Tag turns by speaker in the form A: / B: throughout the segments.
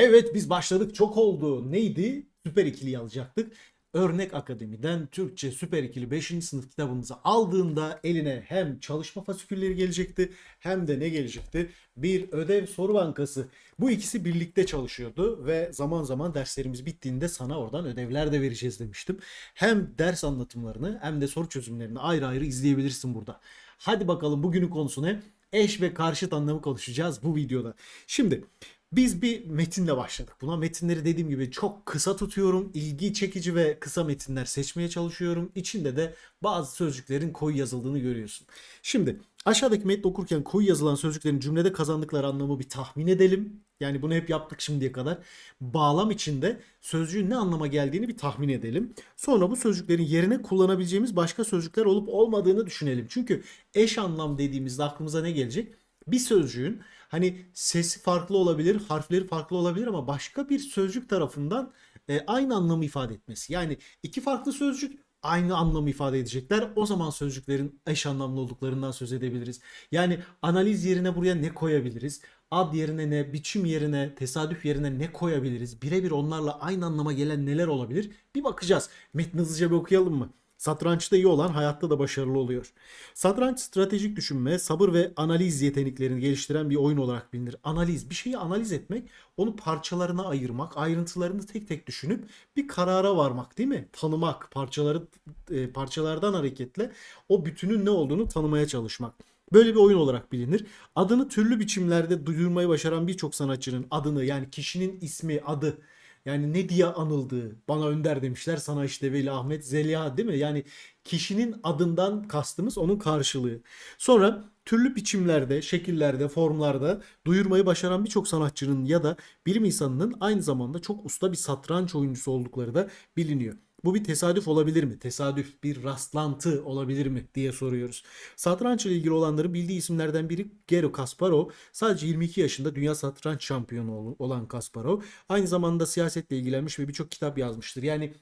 A: Evet biz başladık çok oldu. Neydi? Süper ikiliyi alacaktık. Örnek Akademi'den Türkçe Süper İkili 5. sınıf kitabımızı aldığında eline hem çalışma fasikülleri gelecekti hem de ne gelecekti? Bir ödev soru bankası. Bu ikisi birlikte çalışıyordu ve zaman zaman derslerimiz bittiğinde sana oradan ödevler de vereceğiz demiştim. Hem ders anlatımlarını hem de soru çözümlerini ayrı ayrı izleyebilirsin burada. Hadi bakalım bugünün konusu ne? Eş ve karşıt anlamı konuşacağız bu videoda. Şimdi biz bir metinle başladık. Buna metinleri dediğim gibi çok kısa tutuyorum. İlgi çekici ve kısa metinler seçmeye çalışıyorum. İçinde de bazı sözcüklerin koyu yazıldığını görüyorsun. Şimdi aşağıdaki metni okurken koyu yazılan sözcüklerin cümlede kazandıkları anlamı bir tahmin edelim. Yani bunu hep yaptık şimdiye kadar. Bağlam içinde sözcüğün ne anlama geldiğini bir tahmin edelim. Sonra bu sözcüklerin yerine kullanabileceğimiz başka sözcükler olup olmadığını düşünelim. Çünkü eş anlam dediğimizde aklımıza ne gelecek? Bir sözcüğün hani sesi farklı olabilir, harfleri farklı olabilir ama başka bir sözcük tarafından e, aynı anlamı ifade etmesi. Yani iki farklı sözcük aynı anlamı ifade edecekler. O zaman sözcüklerin eş anlamlı olduklarından söz edebiliriz. Yani analiz yerine buraya ne koyabiliriz? Ad yerine ne, biçim yerine, tesadüf yerine ne koyabiliriz? Birebir onlarla aynı anlama gelen neler olabilir? Bir bakacağız. Metni hızlıca bir okuyalım mı? Satrançta iyi olan hayatta da başarılı oluyor. Satranç stratejik düşünme, sabır ve analiz yeteneklerini geliştiren bir oyun olarak bilinir. Analiz, bir şeyi analiz etmek, onu parçalarına ayırmak, ayrıntılarını tek tek düşünüp bir karara varmak değil mi? Tanımak, parçaları e, parçalardan hareketle o bütünün ne olduğunu tanımaya çalışmak. Böyle bir oyun olarak bilinir. Adını türlü biçimlerde duyurmayı başaran birçok sanatçının adını yani kişinin ismi, adı yani ne diye anıldığı bana önder demişler sana işte Veli Ahmet Zeliha değil mi? Yani kişinin adından kastımız onun karşılığı. Sonra türlü biçimlerde, şekillerde, formlarda duyurmayı başaran birçok sanatçının ya da bilim insanının aynı zamanda çok usta bir satranç oyuncusu oldukları da biliniyor. Bu bir tesadüf olabilir mi? Tesadüf bir rastlantı olabilir mi diye soruyoruz. Satranç ile ilgili olanları bildiği isimlerden biri Garry Kasparov. Sadece 22 yaşında dünya satranç şampiyonu olan Kasparov. Aynı zamanda siyasetle ilgilenmiş ve birçok kitap yazmıştır. Yani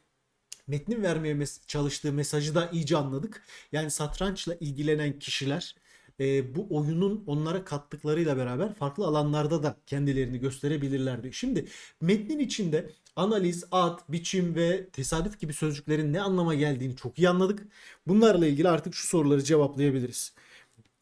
A: metnin vermeye çalıştığı mesajı da iyice anladık. Yani satrançla ilgilenen kişiler e, bu oyunun onlara kattıklarıyla beraber farklı alanlarda da kendilerini gösterebilirler diyor. Şimdi metnin içinde analiz, ad, biçim ve tesadüf gibi sözcüklerin ne anlama geldiğini çok iyi anladık. Bunlarla ilgili artık şu soruları cevaplayabiliriz.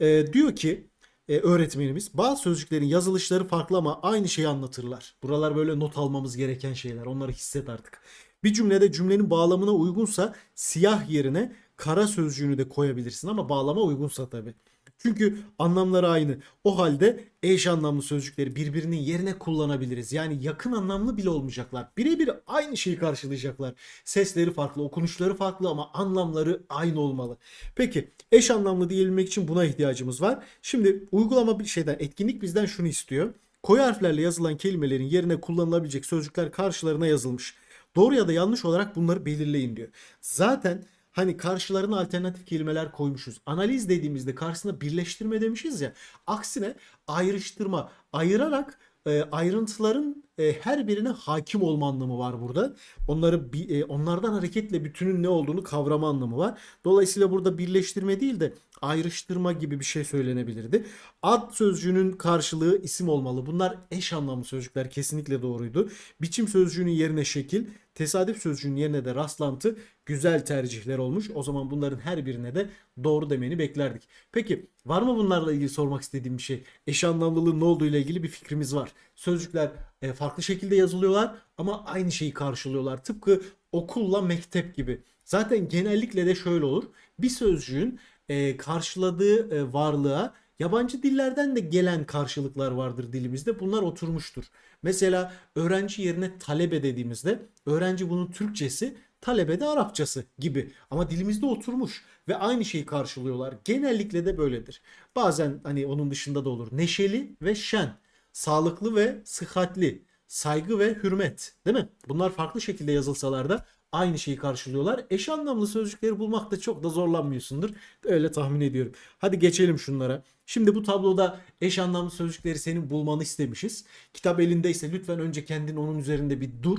A: E, diyor ki e, öğretmenimiz bazı sözcüklerin yazılışları farklı ama aynı şeyi anlatırlar. Buralar böyle not almamız gereken şeyler. Onları hisset artık. Bir cümlede cümlenin bağlamına uygunsa siyah yerine kara sözcüğünü de koyabilirsin ama bağlama uygunsa tabii. Çünkü anlamları aynı. O halde eş anlamlı sözcükleri birbirinin yerine kullanabiliriz. Yani yakın anlamlı bile olmayacaklar. Birebir aynı şeyi karşılayacaklar. Sesleri farklı, okunuşları farklı ama anlamları aynı olmalı. Peki eş anlamlı diyebilmek için buna ihtiyacımız var. Şimdi uygulama bir şeyden etkinlik bizden şunu istiyor. Koyu harflerle yazılan kelimelerin yerine kullanılabilecek sözcükler karşılarına yazılmış. Doğru ya da yanlış olarak bunları belirleyin diyor. Zaten hani karşılarına alternatif kelimeler koymuşuz. Analiz dediğimizde karşısına birleştirme demişiz ya. Aksine ayrıştırma, ayırarak e, ayrıntıların e, her birine hakim olma anlamı var burada. Onları e, onlardan hareketle bütünün ne olduğunu kavrama anlamı var. Dolayısıyla burada birleştirme değil de ayrıştırma gibi bir şey söylenebilirdi. Ad sözcüğünün karşılığı isim olmalı. Bunlar eş anlamlı sözcükler kesinlikle doğruydu. Biçim sözcüğünün yerine şekil, tesadüf sözcüğünün yerine de rastlantı güzel tercihler olmuş. O zaman bunların her birine de doğru demeni beklerdik. Peki var mı bunlarla ilgili sormak istediğim bir şey? Eş anlamlılığın ne olduğu ile ilgili bir fikrimiz var. Sözcükler e, farklı şekilde yazılıyorlar ama aynı şeyi karşılıyorlar. Tıpkı okulla mektep gibi. Zaten genellikle de şöyle olur. Bir sözcüğün e, karşıladığı e, varlığa yabancı dillerden de gelen karşılıklar vardır dilimizde. Bunlar oturmuştur. Mesela öğrenci yerine talebe dediğimizde öğrenci bunun Türkçesi, talebe de Arapçası gibi. Ama dilimizde oturmuş ve aynı şeyi karşılıyorlar. Genellikle de böyledir. Bazen hani onun dışında da olur. Neşeli ve şen, sağlıklı ve sıhhatli, saygı ve hürmet, değil mi? Bunlar farklı şekilde yazılsalar da aynı şeyi karşılıyorlar. Eş anlamlı sözcükleri bulmakta çok da zorlanmıyorsundur. Öyle tahmin ediyorum. Hadi geçelim şunlara. Şimdi bu tabloda eş anlamlı sözcükleri senin bulmanı istemişiz. Kitap elindeyse lütfen önce kendin onun üzerinde bir dur.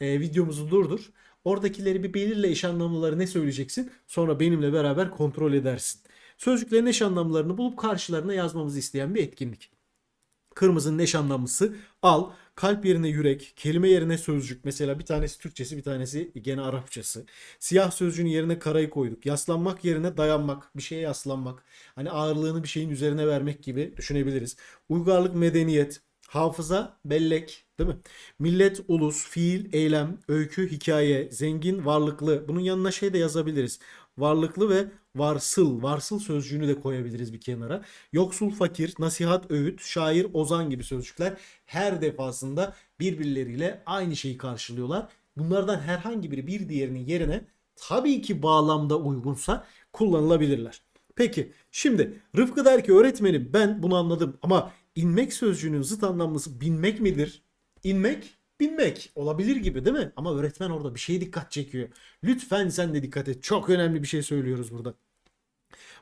A: Ee, videomuzu durdur. Oradakileri bir belirle eş anlamlıları ne söyleyeceksin. Sonra benimle beraber kontrol edersin. Sözcüklerin eş anlamlarını bulup karşılarına yazmamızı isteyen bir etkinlik. Kırmızının eş anlamlısı al. Kalp yerine yürek, kelime yerine sözcük. Mesela bir tanesi Türkçesi, bir tanesi gene Arapçası. Siyah sözcüğün yerine karayı koyduk. Yaslanmak yerine dayanmak, bir şeye yaslanmak. Hani ağırlığını bir şeyin üzerine vermek gibi düşünebiliriz. Uygarlık, medeniyet, hafıza, bellek, değil mi? Millet, ulus, fiil, eylem, öykü, hikaye, zengin, varlıklı. Bunun yanına şey de yazabiliriz. Varlıklı ve varsıl, varsıl sözcüğünü de koyabiliriz bir kenara. Yoksul, fakir, nasihat, öğüt, şair, ozan gibi sözcükler her defasında birbirleriyle aynı şeyi karşılıyorlar. Bunlardan herhangi biri bir diğerinin yerine tabii ki bağlamda uygunsa kullanılabilirler. Peki şimdi Rıfkı der ki öğretmenim ben bunu anladım ama inmek sözcüğünün zıt anlamlısı binmek midir? İnmek binmek olabilir gibi değil mi? Ama öğretmen orada bir şeye dikkat çekiyor. Lütfen sen de dikkat et. Çok önemli bir şey söylüyoruz burada.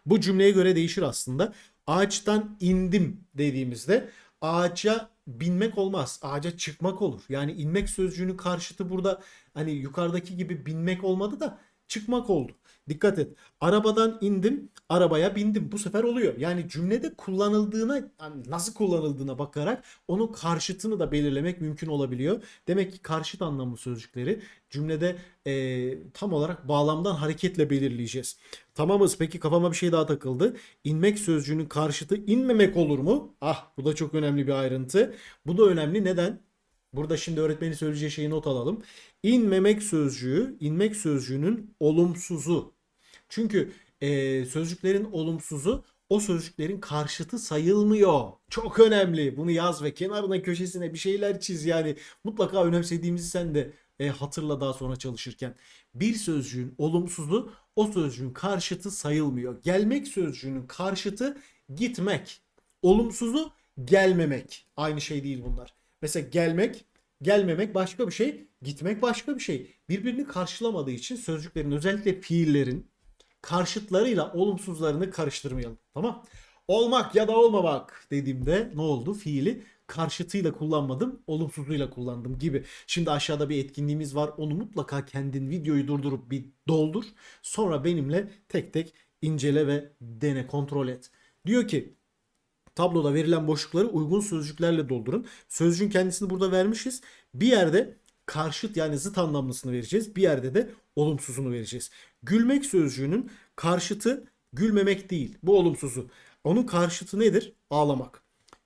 A: Bu cümleye göre değişir aslında. Ağaçtan indim dediğimizde ağaca binmek olmaz. Ağaca çıkmak olur. Yani inmek sözcüğünün karşıtı burada hani yukarıdaki gibi binmek olmadı da çıkmak oldu. Dikkat et. Arabadan indim, arabaya bindim. Bu sefer oluyor. Yani cümlede kullanıldığına, hani nasıl kullanıldığına bakarak onun karşıtını da belirlemek mümkün olabiliyor. Demek ki karşıt anlamlı sözcükleri cümlede eee, tam olarak bağlamdan hareketle belirleyeceğiz. Tamamız. Peki kafama bir şey daha takıldı. İnmek sözcüğünün karşıtı inmemek olur mu? Ah bu da çok önemli bir ayrıntı. Bu da önemli. Neden? Burada şimdi öğretmenin söyleyeceği şeyi not alalım. İnmemek sözcüğü, inmek sözcüğünün olumsuzu. Çünkü eee, sözcüklerin olumsuzu o sözcüklerin karşıtı sayılmıyor. Çok önemli. Bunu yaz ve kenarına köşesine bir şeyler çiz. Yani mutlaka önemsediğimizi sen de e, hatırla daha sonra çalışırken. Bir sözcüğün olumsuzu o sözcüğün karşıtı sayılmıyor. Gelmek sözcüğünün karşıtı gitmek. Olumsuzu gelmemek. Aynı şey değil bunlar. Mesela gelmek, gelmemek başka bir şey, gitmek başka bir şey. Birbirini karşılamadığı için sözcüklerin özellikle fiillerin karşıtlarıyla olumsuzlarını karıştırmayalım. Tamam? Olmak ya da olmamak dediğimde ne oldu? Fiili karşıtıyla kullanmadım, olumsuzluğuyla kullandım gibi. Şimdi aşağıda bir etkinliğimiz var. Onu mutlaka kendin videoyu durdurup bir doldur. Sonra benimle tek tek incele ve dene, kontrol et. Diyor ki tabloda verilen boşlukları uygun sözcüklerle doldurun. Sözcüğün kendisini burada vermişiz. Bir yerde karşıt yani zıt anlamlısını vereceğiz. Bir yerde de olumsuzunu vereceğiz. Gülmek sözcüğünün karşıtı gülmemek değil. Bu olumsuzu. Onun karşıtı nedir? Ağlamak.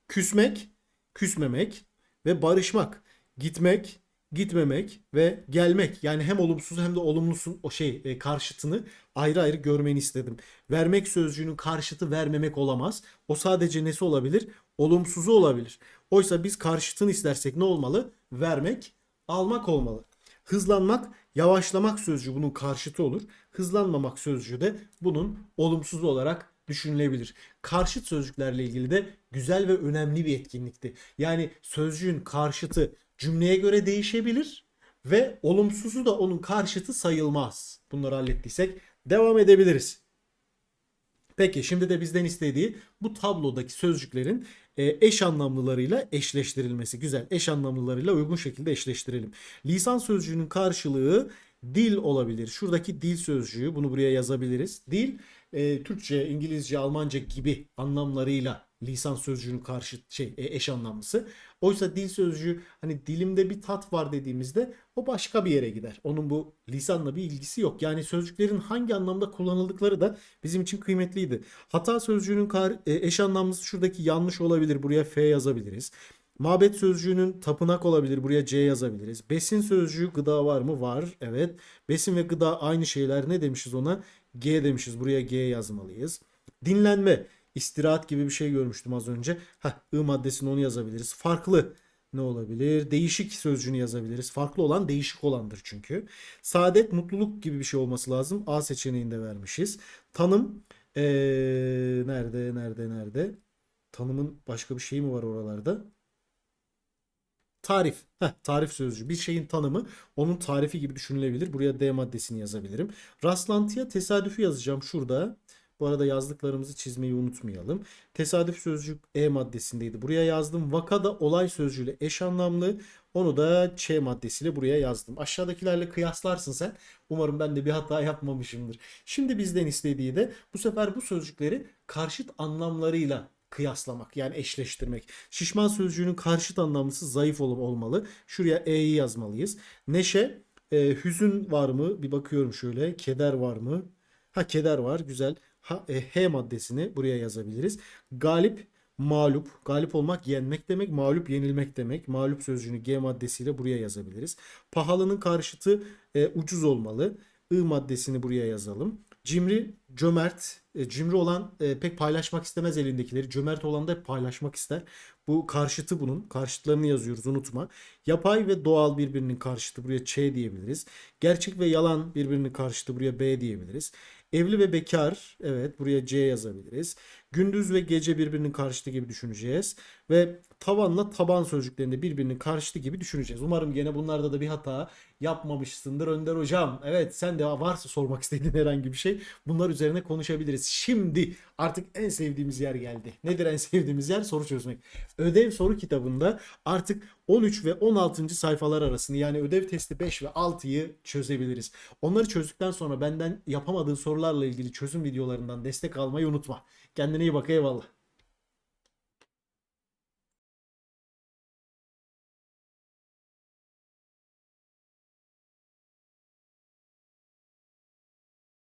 A: Küsmek, küsmemek ve barışmak. Gitmek, gitmemek ve gelmek. Yani hem olumsuz hem de olumlusun o şey e, karşıtını ayrı ayrı görmeni istedim. Vermek sözcüğünün karşıtı vermemek olamaz. O sadece nesi olabilir? Olumsuzu olabilir. Oysa biz karşıtını istersek ne olmalı? Vermek, almak olmalı. Hızlanmak, yavaşlamak sözcüğü bunun karşıtı olur. Hızlanmamak sözcüğü de bunun olumsuzu olarak düşünülebilir. Karşıt sözcüklerle ilgili de güzel ve önemli bir etkinlikti. Yani sözcüğün karşıtı cümleye göre değişebilir ve olumsuzu da onun karşıtı sayılmaz. Bunları hallettiysek devam edebiliriz. Peki şimdi de bizden istediği bu tablodaki sözcüklerin e, eş anlamlılarıyla eşleştirilmesi. Güzel. Eş anlamlılarıyla uygun şekilde eşleştirelim. Lisan sözcüğünün karşılığı dil olabilir. Şuradaki dil sözcüğü bunu buraya yazabiliriz. Dil e, Türkçe, İngilizce, Almanca gibi anlamlarıyla lisan sözcüğünün karşı şey e, eş anlamlısı. Oysa dil sözcüğü hani dilimde bir tat var dediğimizde o başka bir yere gider. Onun bu lisanla bir ilgisi yok. Yani sözcüklerin hangi anlamda kullanıldıkları da bizim için kıymetliydi. Hata sözcüğünün e, eş anlamlısı şuradaki yanlış olabilir. Buraya F yazabiliriz. Mabet sözcüğünün tapınak olabilir. Buraya C yazabiliriz. Besin sözcüğü gıda var mı? Var. Evet. Besin ve gıda aynı şeyler. Ne demişiz ona? G demişiz. Buraya G yazmalıyız. Dinlenme. İstirahat gibi bir şey görmüştüm az önce. Heh, I maddesini onu yazabiliriz. Farklı ne olabilir? Değişik sözcüğünü yazabiliriz. Farklı olan değişik olandır çünkü. Saadet, mutluluk gibi bir şey olması lazım. A seçeneğinde vermişiz. Tanım ee, nerede, nerede, nerede? Tanımın başka bir şeyi mi var oralarda? Tarif. Heh, tarif sözcüğü. Bir şeyin tanımı onun tarifi gibi düşünülebilir. Buraya D maddesini yazabilirim. Rastlantıya tesadüfü yazacağım şurada. Bu arada yazdıklarımızı çizmeyi unutmayalım. Tesadüf sözcük E maddesindeydi. Buraya yazdım. Vakada olay sözcüğüyle eş anlamlı. Onu da Ç maddesiyle buraya yazdım. Aşağıdakilerle kıyaslarsın sen. Umarım ben de bir hata yapmamışımdır. Şimdi bizden istediği de bu sefer bu sözcükleri karşıt anlamlarıyla kıyaslamak yani eşleştirmek. Şişman sözcüğünün karşıt anlamlısı zayıf ol- olmalı. Şuraya e'yi yazmalıyız. Neşe, e, hüzün var mı? Bir bakıyorum şöyle. Keder var mı? Ha keder var. Güzel. E, H maddesini buraya yazabiliriz. Galip, mağlup. Galip olmak yenmek demek. Mağlup yenilmek demek. Mağlup sözcüğünü G maddesiyle buraya yazabiliriz. Pahalının karşıtı e, ucuz olmalı. I maddesini buraya yazalım. Cimri, cömert. E, cimri olan e, pek paylaşmak istemez elindekileri. Cömert olan da paylaşmak ister. Bu karşıtı bunun. Karşıtlarını yazıyoruz unutma. Yapay ve doğal birbirinin karşıtı buraya Ç diyebiliriz. Gerçek ve yalan birbirinin karşıtı buraya B diyebiliriz. Evli ve bekar evet buraya C yazabiliriz. Gündüz ve gece birbirinin karşıtı gibi düşüneceğiz. Ve tavanla taban sözcüklerinde birbirinin karşıtı gibi düşüneceğiz. Umarım gene bunlarda da bir hata yapmamışsındır Önder Hocam. Evet sen de varsa sormak istediğin herhangi bir şey bunlar üzerine konuşabiliriz. Şimdi artık en sevdiğimiz yer geldi. Nedir en sevdiğimiz yer? Soru çözmek. Ödev soru kitabında artık 13 ve 16. sayfalar arasını yani ödev testi 5 ve 6'yı çözebiliriz. Onları çözdükten sonra benden yapamadığın sorularla ilgili çözüm videolarından destek almayı unutma. Kendine iyi bak eyvallah.